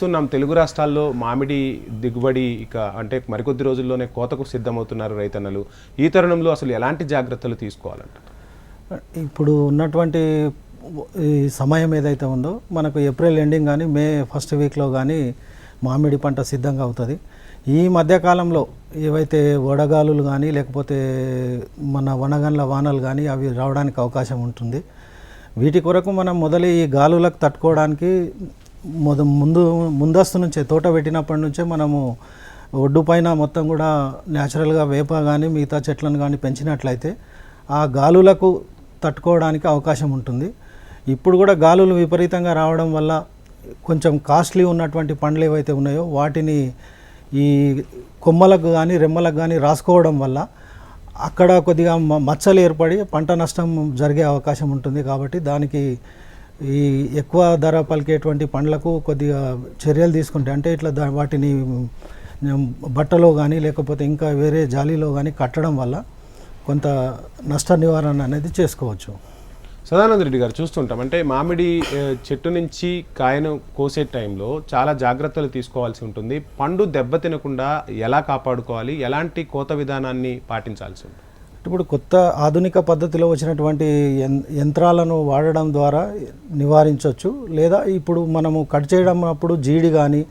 చూస్తున్నాం. తెలుగు రాష్ట్రాల్లో మామిడి దిగుబడి ఇక అంటే మరికొద్ది రోజుల్లోనే కోతకు సిద్ధమవుతున్నారు రైతన్నలు. ఈ తరుణంలో అసలు ఎలాంటి జాగ్రత్తలు తీసుకోవాలంట ఇప్పుడు ఉన్నటువంటి ఈ సమయం ఏదైతే ఉందో మనకు ఏప్రిల్ ఎండింగ్ కానీ మే ఫస్ట్ వీక్లో కానీ మామిడి పంట సిద్ధంగా అవుతుంది. ఈ మధ్యకాలంలో ఏవైతే వడగాలులు కానీ లేకపోతే మన వనగండ్ల వానలు కానీ అవి రావడానికి అవకాశం ఉంటుంది. వీటి కొరకు మనం మొదలు ఈ గాలులకు తట్టుకోవడానికి మొద ముందు ముందస్తు నుంచే తోట పెట్టినప్పటి నుంచే మనము ఒడ్డు పైన మొత్తం కూడా న్యాచురల్గా వేప కానీ మిగతా చెట్లను కానీ పెంచినట్లయితే ఆ గాలులకు తట్టుకోవడానికి అవకాశం ఉంటుంది. ఇప్పుడు కూడా గాలులు విపరీతంగా రావడం వల్ల కొంచెం కాస్ట్లీ ఉన్నటువంటి పండ్లు ఏవైతే ఉన్నాయో వాటిని ఈ కొమ్మలకు కానీ రెమ్మలకు కానీ రాసుకోవడం వల్ల అక్కడ కొద్దిగా మ- మచ్చలు ఏర్పడి పంట నష్టం జరిగే అవకాశం ఉంటుంది కాబట్టి దానికి ఈ ఎక్కువ ధర పలికేటువంటి పండ్లకు కొద్దిగా చర్యలు తీసుకుంటే అంటే ఇట్లా దా- వాటిని బట్టలో కానీ లేకపోతే ఇంకా వేరే జాలీలో కానీ కట్టడం వల్ల కొంత నష్ట నివారణ అనేది చేసుకోవచ్చు. సదానంద రెడ్డి గారు చూస్తుంటాం. అంటే మామిడి చెట్టు నుంచి కాయను కోసే టైంలో చాలా జాగ్రత్తలు తీసుకోవాల్సి ఉంటుంది. పండు దెబ్బ తినకుండా ఎలా కాపాడుకోవాలి? ఎలాంటి కోత విధానాన్ని పాటించాల్సి ఉంటుంది? ఇప్పుడు కొత్త ఆధునిక పద్ధతిలో వచ్చినటువంటి యంత్రాలను వాడడం ద్వారా నివారించవచ్చు లేదా ఇప్పుడు మనము కట్ చేయడం అప్పుడు జీడి కానీ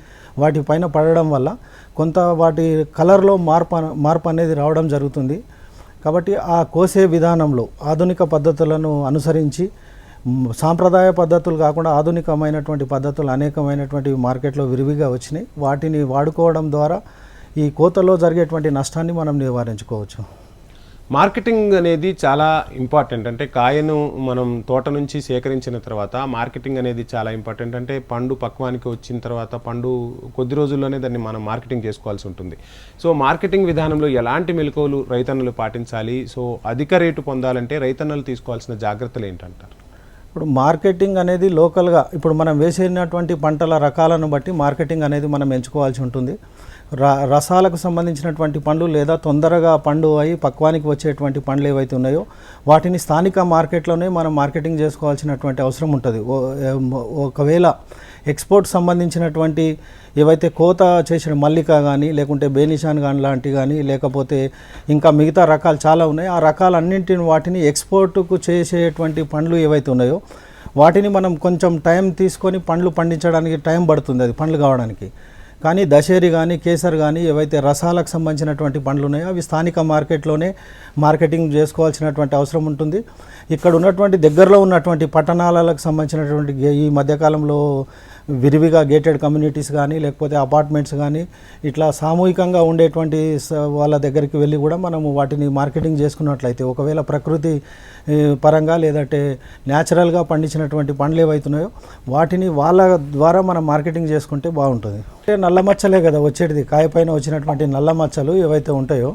వాటి పైన పడడం వల్ల కొంత వాటి కలర్లో మార్పు మార్పు అనేది రావడం జరుగుతుంది. కాబట్టి ఆ కోసే విధానంలో ఆధునిక పద్ధతులను అనుసరించి సాంప్రదాయ పద్ధతులు కాకుండా ఆధునికమైనటువంటి పద్ధతులు అనేకమైనటువంటి మార్కెట్లో విరివిగా వచ్చినాయి. వాటిని వాడుకోవడం ద్వారా ఈ కోతలో జరిగేటువంటి నష్టాన్ని మనం నివారించుకోవచ్చు. మార్కెటింగ్ అనేది చాలా ఇంపార్టెంట్. అంటే కాయను మనం తోట నుంచి సేకరించిన తర్వాత మార్కెటింగ్ అనేది చాలా ఇంపార్టెంట్. అంటే పండు పక్వానికి వచ్చిన తర్వాత పండు కొద్ది రోజుల్లోనే దాన్ని మనం మార్కెటింగ్ చేసుకోవాల్సి ఉంటుంది. సో మార్కెటింగ్ విధానంలో ఎలాంటి మెలకువలు రైతన్నులు పాటించాలి? సో అధిక రేటు పొందాలంటే రైతన్నులు తీసుకోవాల్సిన జాగ్రత్తలు ఏంటంటారు? ఇప్పుడు మార్కెటింగ్ అనేది లోకల్గా ఇప్పుడు మనం వేసినటువంటి పంటల రకాలను బట్టి మార్కెటింగ్ అనేది మనం ఎంచుకోవాల్సి ఉంటుంది. రసాలకు సంబంధించినటువంటి పండ్లు లేదా తొందరగా పండు అయి పక్వానికి వచ్చేటువంటి పండ్లు ఏవైతే ఉన్నాయో వాటిని స్థానిక మార్కెట్లోనే మనం మార్కెటింగ్ చేసుకోవాల్సినటువంటి అవసరం ఉంటుంది. ఒకవేళ ఎక్స్పోర్ట్ సంబంధించినటువంటి ఏవైతే కోత చేసిన మల్లిక కానీ లేకుంటే బేనిషాన్ కానీ లాంటి కానీ లేకపోతే ఇంకా మిగతా రకాలు చాలా ఉన్నాయి. ఆ రకాలన్నింటిని వాటిని ఎక్స్పోర్ట్కు చేసేటువంటి పండ్లు ఏవైతే ఉన్నాయో వాటిని మనం కొంచెం టైం తీసుకొని పండ్లు పండించడానికి టైం పడుతుంది అది పండ్లు కావడానికి. కానీ దశేరి కానీ కేసర్ కానీ ఏవైతే రసాలకు సంబంధించినటువంటి పండ్లు ఉన్నాయో అవి స్థానిక మార్కెట్లోనే మార్కెటింగ్ చేసుకోవాల్సినటువంటి అవసరం ఉంటుంది. ఇక్కడ ఉన్నటువంటి దగ్గరలో ఉన్నటువంటి పట్టణాలకు సంబంధించినటువంటి ఈ మధ్యకాలంలో విరివిగా గేటెడ్ కమ్యూనిటీస్ కానీ లేకపోతే అపార్ట్మెంట్స్ కానీ ఇట్లా సామూహికంగా ఉండేటువంటి వాళ్ళ దగ్గరికి వెళ్ళి కూడా మనము వాటిని మార్కెటింగ్ చేసుకున్నట్లయితే ఒకవేళ ప్రకృతి పరంగా లేదంటే న్యాచురల్గా పండించినటువంటి పండ్లు ఏవైతున్నాయో వాటిని వాళ్ళ ద్వారా మనం మార్కెటింగ్ చేసుకుంటే బాగుంటుంది. అంటే నల్ల మచ్చలే కదా వచ్చేటిది. కాయపైన వచ్చినటువంటి నల్ల మచ్చలు ఏవైతే ఉంటాయో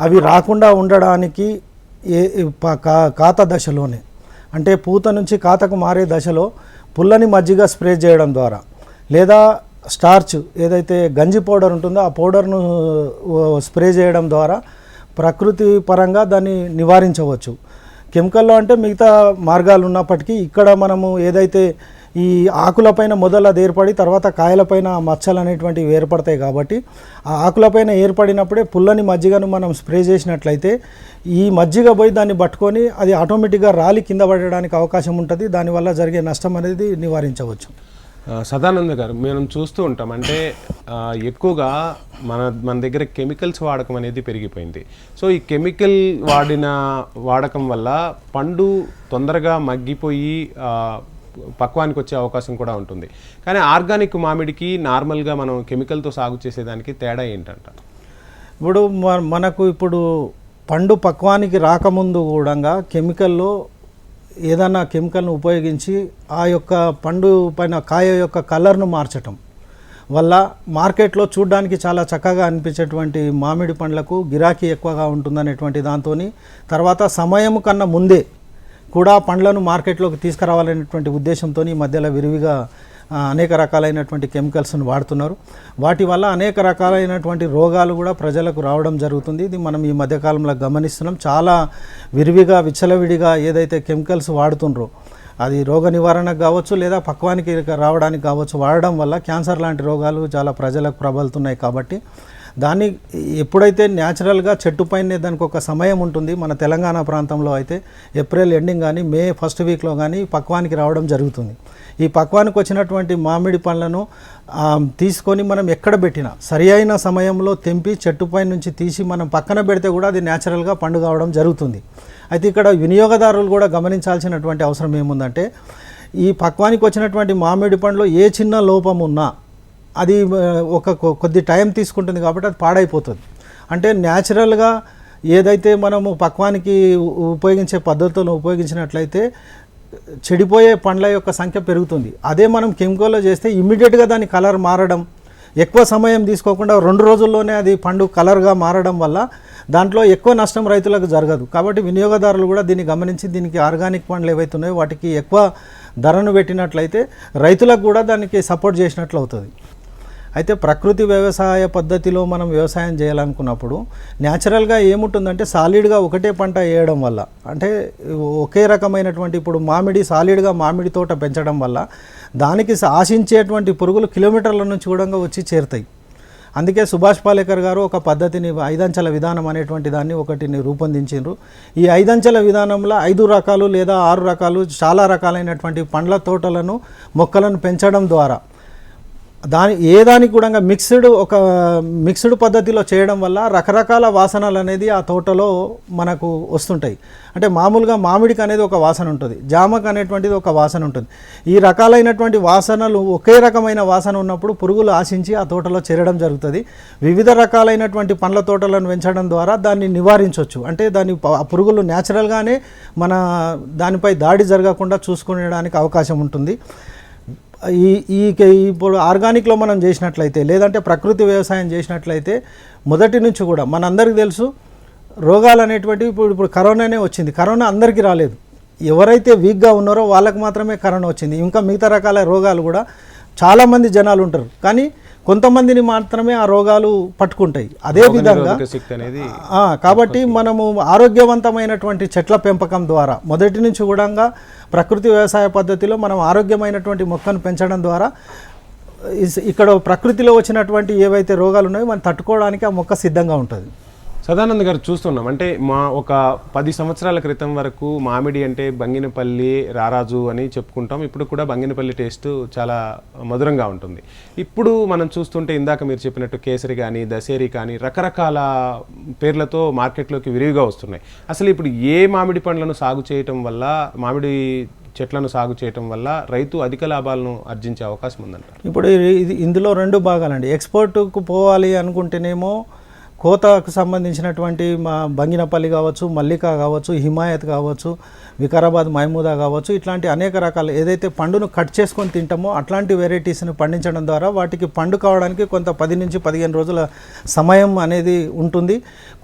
అవి రాకుండా ఉండడానికి ఏ ఏ ప- కా- కాత దశలోనే. అంటే పూత నుంచి కాతకు మారే దశలో పుల్లని మజ్జిగ స్ప్రే చేయడం ద్వారా. లేదా స్టార్చ్ ఏదైతే గంజి పౌడర్ ఉంటుందో ఆ పౌడర్ను స్ప్రే చేయడం ద్వారా ప్రకృతి పరంగా దాన్ని నివారించవచ్చు. కెమికల్లో అంటే మిగతా మార్గాలు ఉన్నప్పటికీ ఇక్కడ మనము ఏదైతే ఈ ఆకులపైన మొదలు అది ఏర్పడి తర్వాత కాయలపైన మచ్చలు అనేటువంటివి ఏర్పడతాయి కాబట్టి ఆ ఆకులపైన ఏర్పడినప్పుడే పుల్లని మజ్జిగను మనం స్ప్రే చేసినట్లయితే ఈ మజ్జిగ పోయి దాన్ని పట్టుకొని అది ఆటోమేటిక్గా రాలి కింద పడడానికి అవకాశం ఉంటుంది. దానివల్ల జరిగే నష్టం అనేది నివారించవచ్చు. సదానంద గారు మనం చూస్తూ ఉంటాం. అంటే ఎక్కువగా మన మన దగ్గర కెమికల్స్ వాడకం అనేది పెరిగిపోయింది. సో ఈ కెమికల్ వాడిన వాడకం వల్ల పండు తొందరగా మగ్గిపోయి పక్వానికి వచ్చే అవకాశం కూడా ఉంటుంది. కానీ ఆర్గానిక్ మామిడికి నార్మల్గా మనం కెమికల్తో సాగు చేసేదానికి తేడా ఏంటంట? ఇప్పుడు మనకు ఇప్పుడు పండు పక్వానికి రాకముందు కూడా కెమికల్లో ఏదైనా కెమికల్ను ఉపయోగించి ఆ యొక్క పండు పైన కాయ యొక్క కలర్ను మార్చటం వల్ల మార్కెట్లో చూడడానికి చాలా చక్కగా అనిపించేటువంటి మామిడి పండ్లకు గిరాకీ ఎక్కువగా ఉంటుందనేటువంటి దాంతో తర్వాత సమయం కన్నా ముందే కూడా పండ్లను మార్కెట్లోకి తీసుకురావాలనేటువంటి ఉద్దేశంతో ఈ మధ్యలో విరివిగా అనేక రకాలైనటువంటి కెమికల్స్ను వాడుతున్నారు. వాటి వల్ల అనేక రకాలైనటువంటి రోగాలు కూడా ప్రజలకు రావడం జరుగుతుంది. ఇది మనం ఈ మధ్యకాలంలో గమనిస్తున్నాం. చాలా విరివిగా విచ్చలవిడిగా ఏదైతే కెమికల్స్ వాడుతుండ్రో అది రోగ నివారణకు కావచ్చు లేదా పక్వానికి రావడానికి కావచ్చు వాడడం వల్ల క్యాన్సర్ లాంటి రోగాలు చాలా ప్రజలకు ప్రబలుతున్నాయి కాబట్టి దాన్ని ఎప్పుడైతే న్యాచురల్గా చెట్టు పైనే దానికి ఒక సమయం ఉంటుంది మన తెలంగాణ ప్రాంతంలో అయితే ఏప్రిల్ ఎండింగ్ కానీ మే ఫస్ట్ వీక్లో కానీ పక్వానికి రావడం జరుగుతుంది. ఈ పక్వానికి వచ్చినటువంటి మామిడి పండ్లను తీసుకొని మనం ఎక్కడ పెట్టినా సరి అయిన సమయంలో తెంపి చెట్టుపై నుంచి తీసి మనం పక్కన పెడితే కూడా అది న్యాచురల్గా పండు కావడం జరుగుతుంది. అయితే ఇక్కడ వినియోగదారులు కూడా గమనించాల్సినటువంటి అవసరం ఏముందంటే ఈ పక్వానికి వచ్చినటువంటి మామిడి పండ్లో ఏ చిన్న లోపం ఉన్నా అది ఒక కొ- కొద్ది టైం తీసుకుంటుంది కాబట్టి అది పాడైపోతుంది. అంటే న్యాచురల్గా ఏదైతే మనము పక్వానికి ఉపయోగించే పద్ధతులను ఉపయోగించినట్లయితే చెడిపోయే పండ్ల యొక్క సంఖ్య పెరుగుతుంది. అదే మనం కెమికల్లో చేస్తే ఇమ్మీడియట్గా దాని కలర్ మారడం ఎక్కువ సమయం తీసుకోకుండా రెండు రోజుల్లోనే అది పండు కలర్గా మారడం వల్ల దాంట్లో ఎక్కువ నష్టం రైతులకు జరగదు. కాబట్టి వినియోగదారులు కూడా దీన్ని గమనించి దీనికి ఆర్గానిక్ పండ్లు ఏవైతే ఉన్నాయో వాటికి ఎక్కువ ధరను పెట్టినట్లయితే రైతులకు కూడా దానికి సపోర్ట్ చేసినట్లు అవుతుంది. అయితే ప్రకృతి వ్యవసాయ పద్ధతిలో మనం వ్యవసాయం చేయాలనుకున్నప్పుడు న్యాచురల్గా ఏముంటుందంటే సాలిడ్గా ఒకటే పంట వేయడం వల్ల అంటే ఒకే రకమైనటువంటి ఇప్పుడు మామిడి సాలిడ్గా మామిడి తోట పెంచడం వల్ల దానికి ఆశించేటువంటి పురుగులు కిలోమీటర్ల నుంచి కూడా వచ్చి చేరుతాయి. అందుకే సుభాష్ పాలేకర్ గారు ఒక పద్ధతిని ఐదంచెల విధానం అనేటువంటి దాన్ని ఒకటిని రూపొందించారు ఈ ఐదంచెల విధానంలో ఐదు రకాలు లేదా ఆరు రకాలు చాలా రకాలైనటువంటి పండ్ల తోటలను మొక్కలను పెంచడం ద్వారా దాని ఏ దానికి కూడా మిక్స్డ్ ఒక మిక్స్డ్ పద్ధతిలో చేయడం వల్ల రకరకాల వాసనలు అనేది ఆ తోటలో మనకు వస్తుంటాయి. అంటే మామూలుగా మామిడికి అనేది ఒక వాసన ఉంటుంది. జామకు అనేటువంటిది ఒక వాసన ఉంటుంది. ఈ రకాలైనటువంటి వాసనలు ఒకే రకమైన వాసన ఉన్నప్పుడు పురుగులు ఆశించి ఆ తోటలో చేరడం జరుగుతుంది. వివిధ రకాలైనటువంటి పండ్ల తోటలను పెంచడం ద్వారా దాన్ని నివారించవచ్చు. అంటే దాని పురుగులు న్యాచురల్గానే మన దానిపై దాడి జరగకుండా చూసుకునేడానికి అవకాశం ఉంటుంది. ఈ ఈ ఇప్పుడు ఆర్గానిక్లో మనం చేసినట్లయితే లేదంటే ప్రకృతి వ్యవసాయం చేసినట్లయితే మొదటి నుంచి కూడా మనందరికీ తెలుసు రోగాలు అనేటువంటివి ఇప్పుడు ఇప్పుడు కరోనానే వచ్చింది. కరోనా అందరికీ రాలేదు. ఎవరైతే వీక్గా ఉన్నారో వాళ్ళకు మాత్రమే కరోనా వచ్చింది. ఇంకా మిగతా రకాల రోగాలు కూడా చాలామంది జనాలు ఉంటారు. కానీ కొంతమందిని మాత్రమే ఆ రోగాలు పట్టుకుంటాయి. అదే విధంగా కాబట్టి మనము ఆరోగ్యవంతమైనటువంటి చెట్ల పెంపకం ద్వారా మొదటి నుంచి కూడా ప్రకృతి వ్యవసాయ పద్ధతిలో మనం ఆరోగ్యమైనటువంటి మొక్కను పెంచడం ద్వారా ఇక్కడ ప్రకృతిలో వచ్చినటువంటి ఏవైతే రోగాలు ఉన్నాయో మనం తట్టుకోవడానికి ఆ మొక్క సిద్ధంగా ఉంటుంది. సదానంద్ గారు చూస్తున్నాం. అంటే మా ఒక పది సంవత్సరాల క్రితం వరకు మామిడి అంటే బంగినపల్లి రారాజు అని చెప్పుకుంటాం. ఇప్పుడు కూడా బంగినపల్లి టేస్ట్ చాలా మధురంగా ఉంటుంది. ఇప్పుడు మనం చూస్తుంటే ఇందాక మీరు చెప్పినట్టు కేసరి కానీ దసేరి కానీ రకరకాల పేర్లతో మార్కెట్లోకి విరివిగా వస్తున్నాయి. అసలు ఇప్పుడు ఏ మామిడి పండ్లను సాగు చేయటం వల్ల మామిడి చెట్లను సాగు చేయటం వల్ల రైతు అధిక లాభాలను ఆర్జించే అవకాశం ఉందంటారు? ఇప్పుడు ఇది- ఇది ఇందులో రెండు భాగాలండి. ఎక్స్పోర్ట్కు పోవాలి అనుకుంటేనేమో కోతకు సంబంధించినటువంటి మా బంగినపల్లి కావచ్చు మల్లిక కావచ్చు హిమాయత్ కావచ్చు వికారాబాద్ మహమూదా కావచ్చు ఇట్లాంటి అనేక రకాల ఏదైతే పండును కట్ చేసుకొని తింటామో అట్లాంటి వెరైటీస్ని పండించడం ద్వారా వాటికి పండు కావడానికి కొంత పది నుంచి పదిహేను రోజుల సమయం అనేది ఉంటుంది.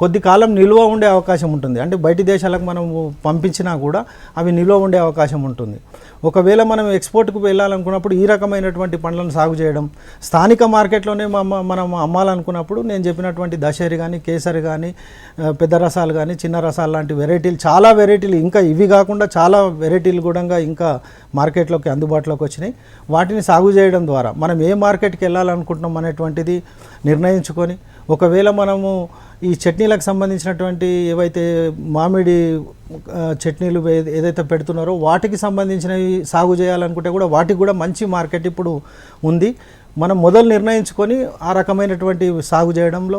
కొద్ది కాలం నిల్వ ఉండే అవకాశం ఉంటుంది. అంటే బయటి దేశాలకు మనం పంపించినా కూడా అవి నిల్వ ఉండే అవకాశం ఉంటుంది. ఒకవేళ మనం ఎక్స్పోర్ట్కు వెళ్ళాలనుకున్నప్పుడు ఈ రకమైనటువంటి పండ్లను సాగు చేయడం స్థానిక మార్కెట్లోనే మనం అమ్మాలనుకున్నప్పుడు నేను చెప్పినటువంటి దశరి కానీ కేసరి కానీ పెద్ద రసాలు కానీ చిన్న రసాలు లాంటి వెరైటీలు చాలా వెరైటీలు ఇంకా ఇవి కాకుండా చాలా వెరైటీలు కూడా ఇంకా మార్కెట్లోకి అందుబాటులోకి వచ్చినాయి. వాటిని సాగు చేయడం ద్వారా మనం ఏ మార్కెట్కి వెళ్ళాలనుకుంటున్నాం అనేటువంటిది నిర్ణయించుకొని ఒకవేళ మనము ఈ చట్నీలకు సంబంధించినటువంటి ఏవైతే మామిడి చట్నీలు ఏదైతే పెడుతున్నారో వాటికి సంబంధించినవి సాగు చేయాలనుకుంటే కూడా వాటికి కూడా మంచి మార్కెట్ ఇప్పుడు ఉంది. మనం మొదలు నిర్ణయించుకొని ఆ రకమైనటువంటి సాగు చేయడంలో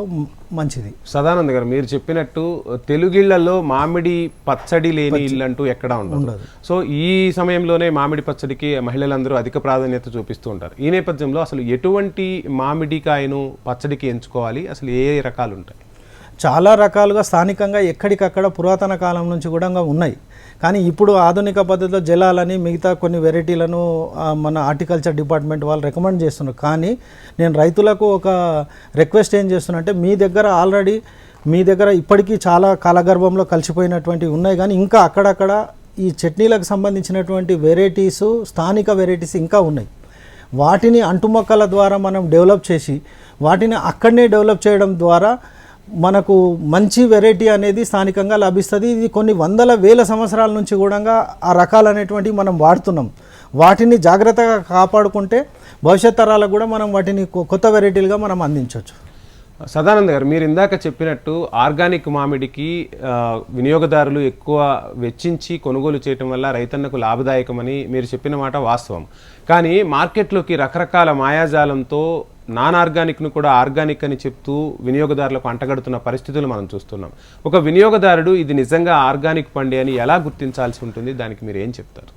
మంచిది. సదానంద్ గారు మీరు చెప్పినట్టు తెలుగిళ్ళలో మామిడి పచ్చడి లేని ఇల్లు అంటూ ఎక్కడా ఉండదు. సో ఈ సమయంలోనే మామిడి పచ్చడికి మహిళలందరూ అధిక ప్రాధాన్యత చూపిస్తూ ఉంటారు. ఈ నేపథ్యంలో అసలు ఎటువంటి మామిడికాయను పచ్చడికి ఎంచుకోవాలి? అసలు ఏ రకాలు ఉంటాయి? చాలా రకాలుగా స్థానికంగా ఎక్కడికక్కడ పురాతన కాలం నుంచి కూడా ఉన్నాయి. కానీ ఇప్పుడు ఆధునిక పద్ధతిలో జలాలని మిగతా కొన్ని వెరైటీలను మన హార్టికల్చర్ డిపార్ట్మెంట్ వాళ్ళు రికమెండ్ చేస్తున్నారు. కానీ నేను రైతులకు ఒక రిక్వెస్ట్ ఏం చేస్తున్నానంటే మీ దగ్గర ఆల్రెడీ మీ దగ్గర ఇప్పటికీ చాలా కాలగర్భంలో కలిసిపోయినటువంటివి ఉన్నాయి. కానీ ఇంకా అక్కడక్కడ ఈ చట్నీలకు సంబంధించినటువంటి వెరైటీస్ స్థానిక వెరైటీస్ ఇంకా ఉన్నాయి. వాటిని అంటుమొక్కల ద్వారా మనం డెవలప్ చేసి వాటిని అక్కడనే డెవలప్ చేయడం ద్వారా మనకు మంచి వెరైటీ అనేది స్థానికంగా లభిస్తుంది. ఇది కొన్ని వందల వేల సంవత్సరాల నుంచి కూడా ఆ రకాలు అనేటువంటివి మనం వాడుతున్నాం. వాటిని జాగ్రత్తగా కాపాడుకుంటే భవిష్యత్ తరాలకు కూడా మనం వాటిని కొ- కొత్త వెరైటీలుగా మనం అందించవచ్చు. సదానంద్ గారు మీరు ఇందాక చెప్పినట్టు ఆర్గానిక్ మామిడికి వినియోగదారులు ఎక్కువ వెచ్చించి కొనుగోలు చేయటం వల్ల రైతన్నకు లాభదాయకమని మీరు చెప్పిన మాట వాస్తవం. కానీ మార్కెట్లోకి రకరకాల మాయాజాలంతో నాన్ ఆర్గానిక్ను కూడా ఆర్గానిక్ అని చెప్తూ వినియోగదారులకు అంటగడుతున్న పరిస్థితులు మనం చూస్తున్నాం. ఒక వినియోగదారుడు ఇది నిజంగా ఆర్గానిక్ పండి అని ఎలా గుర్తించాల్సి ఉంటుంది? దానికి మీరు ఏం చెప్తారు?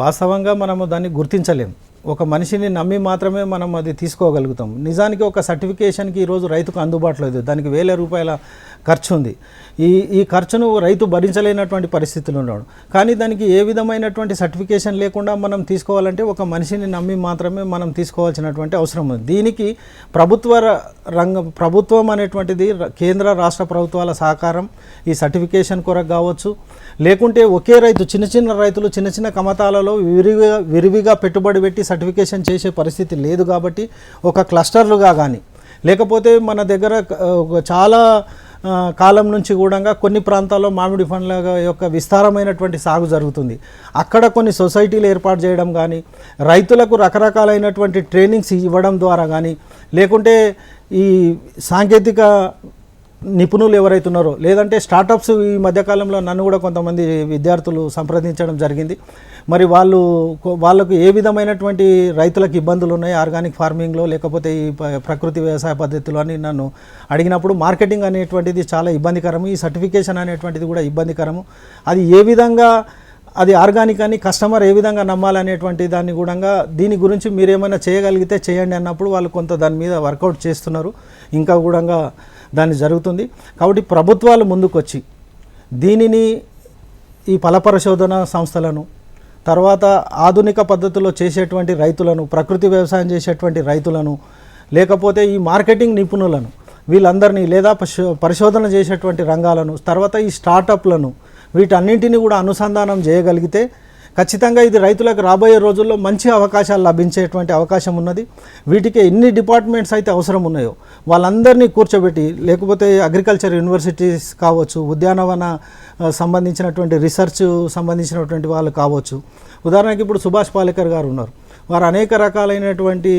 వాస్తవంగా మనము దాన్ని గుర్తించలేము ఒక మనిషిని నమ్మి మాత్రమే మనం అది తీసుకోగలుగుతాం. నిజానికి ఒక సర్టిఫికేషన్కి ఈరోజు రైతుకు అందుబాటులో లేదు. దానికి వేల రూపాయల ఖర్చు ఉంది. ఈ ఈ ఖర్చును రైతు భరించలేనటువంటి పరిస్థితులు ఉన్నాడు. కానీ దానికి ఏ విధమైనటువంటి సర్టిఫికేషన్ లేకుండా మనం తీసుకోవాలంటే ఒక మనిషిని నమ్మి మాత్రమే మనం తీసుకోవాల్సినటువంటి అవసరం ఉంది. దీనికి ప్రభుత్వ ర- రంగ ప్రభుత్వం అనేటువంటిది కేంద్ర రాష్ట్ర ప్రభుత్వాల సహకారం ఈ సర్టిఫికేషన్ కొరకు కావచ్చు. లేకుంటే ఒకే రైతు చిన్న చిన్న రైతులు చిన్న చిన్న కమతాలలో విరివిగా విరివిగా పెట్టుబడి పెట్టి సర్టిఫికేషన్ చేసే పరిస్థితి లేదు కాబట్టి ఒక క్లస్టర్లుగా కానీ లేకపోతే మన దగ్గర చాలా కాలం నుంచి కూడా కొన్ని ప్రాంతాల్లో మామిడి పండ్ల యొక్క విస్తారమైనటువంటి సాగు జరుగుతుంది. అక్కడ కొన్ని సొసైటీలు ఏర్పాటు చేయడం కానీ రైతులకు రకరకాలైనటువంటి ట్రైనింగ్స్ ఇవ్వడం ద్వారా కానీ లేకుంటే ఈ సాంకేతిక నిపుణులు ఎవరైతే ఉన్నారో లేదంటే స్టార్టప్స్ ఈ మధ్యకాలంలో నన్ను కూడా కొంతమంది విద్యార్థులు సంప్రదించడం జరిగింది. మరి వాళ్ళు వాళ్ళకు ఏ విధమైనటువంటి రైతులకు ఇబ్బందులు ఉన్నాయి ఆర్గానిక్ ఫార్మింగ్లో లేకపోతే ఈ ప- ప్రకృతి వ్యవసాయ పద్ధతులు అని నన్ను అడిగినప్పుడు మార్కెటింగ్ అనేటువంటిది చాలా ఇబ్బందికరము ఈ సర్టిఫికేషన్ అనేటువంటిది కూడా ఇబ్బందికరము. అది ఏ విధంగా అది ఆర్గానిక్ అని కస్టమర్ ఏ విధంగా నమ్మాలనేటువంటి దాన్ని కూడా దీని గురించి మీరేమైనా చేయగలిగితే చేయండి అన్నప్పుడు వాళ్ళు కొంత దాని మీద వర్కౌట్ చేస్తున్నారు. ఇంకా కూడా దాన్ని జరుగుతుంది. కాబట్టి ప్రభుత్వాలు ముందుకొచ్చి దీనిని ఈ ఫల పరిశోధన సంస్థలను తర్వాత ఆధునిక పద్ధతిలో చేసేటువంటి రైతులను ప్రకృతి వ్యవసాయం చేసేటువంటి రైతులను లేకపోతే ఈ మార్కెటింగ్ నిపుణులను వీళ్ళందరినీ లేదా పరిశోధన చేసేటువంటి రంగాలను తర్వాత ఈ స్టార్టప్లను వీటన్నింటినీ కూడా అనుసంధానం చేయగలిగితే ఖచ్చితంగా ఇది రైతులకు రాబోయే రోజుల్లో మంచి అవకాశాలు లభించేటువంటి అవకాశం ఉన్నది. వీటికి ఎన్ని డిపార్ట్మెంట్స్ అయితే అవసరం ఉన్నాయో వాళ్ళందరినీ కూర్చోబెట్టి లేకపోతే అగ్రికల్చర్ యూనివర్సిటీస్ కావచ్చు ఉద్యానవన సంబంధించినటువంటి రీసెర్చ్ సంబంధించినటువంటి వాళ్ళు కావచ్చు. ఉదాహరణకి ఇప్పుడు సుభాష్ పాలేకర్ గారు ఉన్నారు. వారు అనేక రకాలైనటువంటి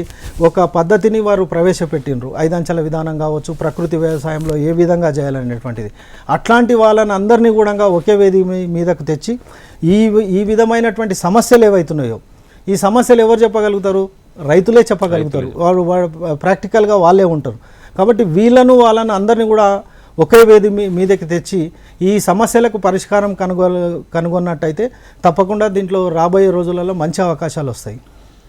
ఒక పద్ధతిని వారు ప్రవేశపెట్టినరు ఐదంచెల విధానం కావచ్చు ప్రకృతి వ్యవసాయంలో ఏ విధంగా చేయాలనేటువంటిది. అట్లాంటి వాళ్ళని అందరినీ కూడా ఒకే వేది మీదకు తెచ్చి ఈ ఈ విధమైనటువంటి సమస్యలు ఏవైతున్నాయో ఈ సమస్యలు ఎవరు చెప్పగలుగుతారు? రైతులే చెప్పగలుగుతారు. వాడు ప్రాక్టికల్గా వాళ్ళే ఉంటారు. కాబట్టి వీళ్ళను వాళ్ళని అందరినీ కూడా ఒకే వేది మీ మీదకి తెచ్చి ఈ సమస్యలకు పరిష్కారం కనుగొ కనుగొన్నట్టయితే తప్పకుండా దీంట్లో రాబోయే రోజులలో మంచి అవకాశాలు వస్తాయి.